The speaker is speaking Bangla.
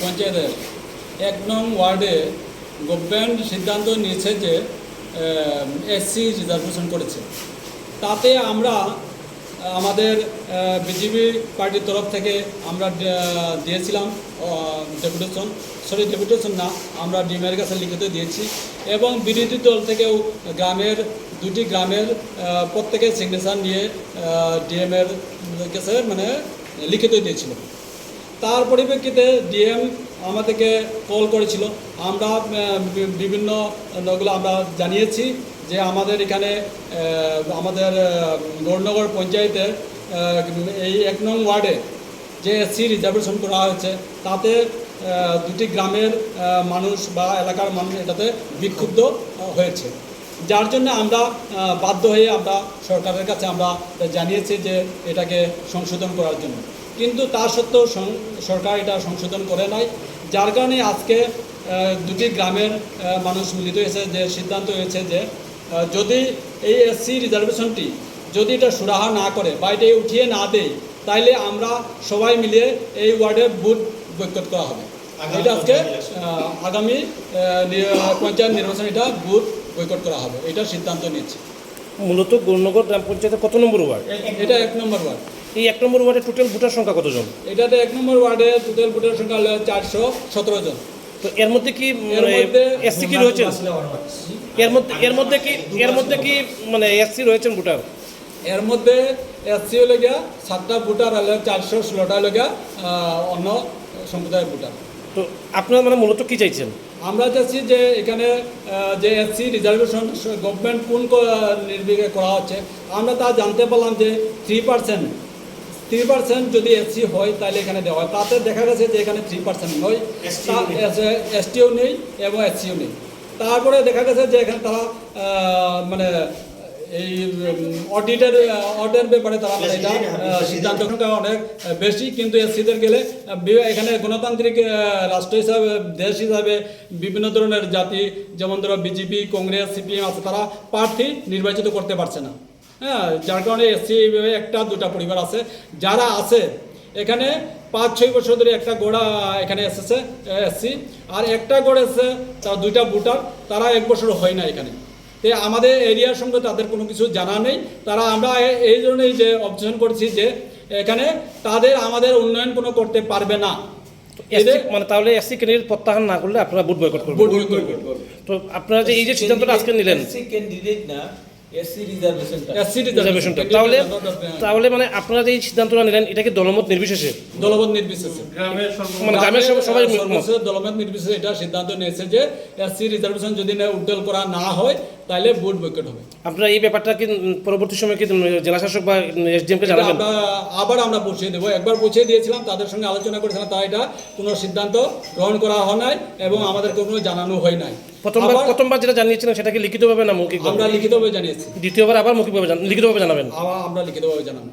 পঞ্চায়েতের। এক নং ওয়ার্ডে গভর্নমেন্ট সিদ্ধান্ত নিয়েছে যে এসসি রিজার্ভেশন করেছে। তাতে আমরা আমাদের বিজেপি পার্টির তরফ থেকে আমরা দিয়েছিলাম ডেপুটেশন সরি ডেপুটেশন না, আমরা ডিএমের কাছে লিখিত দিয়েছি। এবং বিরোধী দল থেকেও গ্রামের, দুটি গ্রামের প্রত্যেকের প্রত্যেকে সিগনেচার নিয়ে ডিএমের কাছে মানে লিখিত দিয়েছিল তার পরিপ্রেক্ষিতে ডিএম আমাদেরকে কল করেছিল। আমরা বিভিন্ন নগুলো আমরা জানিয়েছি যে আমাদের এখানে আমাদের গৌরনগর পঞ্চায়েতের এই এক নং ওয়ার্ডে যে এসসি রিজার্ভেশন করা হয়েছে, তাতে দুটি গ্রামের মানুষ বা এলাকার মানুষ এটাতে বিক্ষুব্ধ হয়েছে। যার জন্য আমরা বাধ্য হয়ে আমরা সরকারের কাছে আমরা জানিয়েছি যে এটাকে সংশোধন করার জন্য। কিন্তু তা সত্ত্বেও সং- সরকার এটা সংশোধন করে নাই। যার কারণে আজকে দুটি গ্রামের মানুষ মিলিত হয়েছে যে সিদ্ধান্ত হয়েছে যে যদি এই এসসি রিজার্ভেশনটি যদি এটা সুরাহা না করে বা এটা উঠিয়ে না দেয় তাইলে আমরা সবাই মিলে এই ওয়ার্ডে বুথ বৈকট করা হবে। এটা আজকে পঞ্চায়েত আগামী পঞ্চায়েত নির্বাচন এটা বুথ বৈকট করা হবে। এটা সিদ্ধান্ত নিচ্ছে। মূলত গৌরনগর গ্রাম পঞ্চায়েতের কত নম্বর ওয়ার্ড? এটা এক নম্বর ওয়ার্ড। এই এক নম্বর ওয়ার্ডে টোটাল ভোটার সংখ্যা কতজন? এটাতে এক নম্বর ওয়ার্ডে টোটাল ভোটার সংখ্যা হলো চারশো সতেরো জন। তো এর মধ্যে কি এসসি কি রয়েছেন? এর মধ্যে এর মধ্যে কি এর মধ্যে কি মানে এসসি রয়েছেন ভোটার? এর মধ্যে এসসি হলে গিয়া সাতটা ভোটার হলে চারশো ষোলোটা হলে গিয়া অন্য সম্প্রদায়ের ভোটার। তো আপনারা মানে মূলত কি চাইছেন? আমরা চাচ্ছি যে এখানে যে এসসি রিজার্ভেশন গভর্নমেন্ট কোন নির্বিঘে করা হচ্ছে আমরা তা জানতে পারলাম যে থ্রি পার্সেন্ট থ্রি পার্সেন্ট যদি এসসি হয় তাহলে এখানে দেওয়া হয়। তাতে দেখা গেছে যে এখানে থ্রি পার্সেন্ট নেই। এসটিও নেই। এবং এসসিও নেই। তারপরে দেখা গেছে যে এখানে তারা মানে এই অডিটের অর্ডার ব্যাপারে তারা মানে এটা আহ, সিদ্ধান্ত অনেক বেশি। কিন্তু এসসিদের গেলে এখানে গণতান্ত্রিক রাষ্ট্র হিসাবে দেশ হিসাবে বিভিন্ন ধরনের জাতি যেমন ধরো বিজেপি কংগ্রেস সিপিএম আছে তারা প্রার্থী নির্বাচিত করতে পারছে না। হ্যাঁ যার কারণে এসসি একটা দুটা পরিবার আছে। যারা আছে এখানে পাঁচ ছয় বছর ধরে একটা গোড়া এখানে এসেছে এসসি আর একটা গড় এসেছে তার দুইটা ভোটার তারা এক বছর হয় না এখানে। তো আমাদের এরিয়ার সঙ্গে তাদের কোনো কিছু জানা নেই। তারা আমরা এই জন্যই যে অবজেকশন করছি যে এখানে তাদের আমাদের উন্নয়ন কোনো করতে পারবে না। এসসি মানে তাহলে এসসি ক্যান্ডিডেট প্রত্যাহার না করলে আপনারা ভোট বয়কট করবেন। ভোট বৈকট তো আপনারা যে এই যে সিদ্ধান্তটা আজকে নিলেন। এসসি ক্যান্ডিডেট না এসসি রিজার্ভেশনটা তাহলে তাহলে মানে আপনারা যে এই সিদ্ধান্তটা নিলেন এটাকে দলমত নির্বিশেষে? নির্বিশেষে। মানে গ্রামের সবাই দলমত নির্বিশেষে এটা সিদ্ধান্ত নিয়েছে যে এসসি রিজার্ভেশন যদি না উদ্যোগ করা না হয় তাহলে ভোট বৈকট হবে। আপনারা এই ব্যাপারটা কি পরবর্তী সময় কি জেলা শাসক বা এসডিএমকে জানাবেন? আমরা আবার আমরা পৌঁছে দেবো। একবার পৌঁছে দিয়েছিলাম তাদের সঙ্গে আলোচনা করেছিলাম তা এটা কোনো সিদ্ধান্ত গ্রহণ করা হয় নাই এবং আমাদের কোনো জানানো হয় নাই। প্রথমবার প্রথমবার যেটা জানিয়েছিলেন সেটা কি লিখিতভাবে না মৌখিকভাবে? আমরা লিখিতভাবে জানিয়েছি। দ্বিতীয়বার আবার মৌখিকভাবে লিখিতভাবে জানাবেন? আমরা লিখিতভাবে জানাব।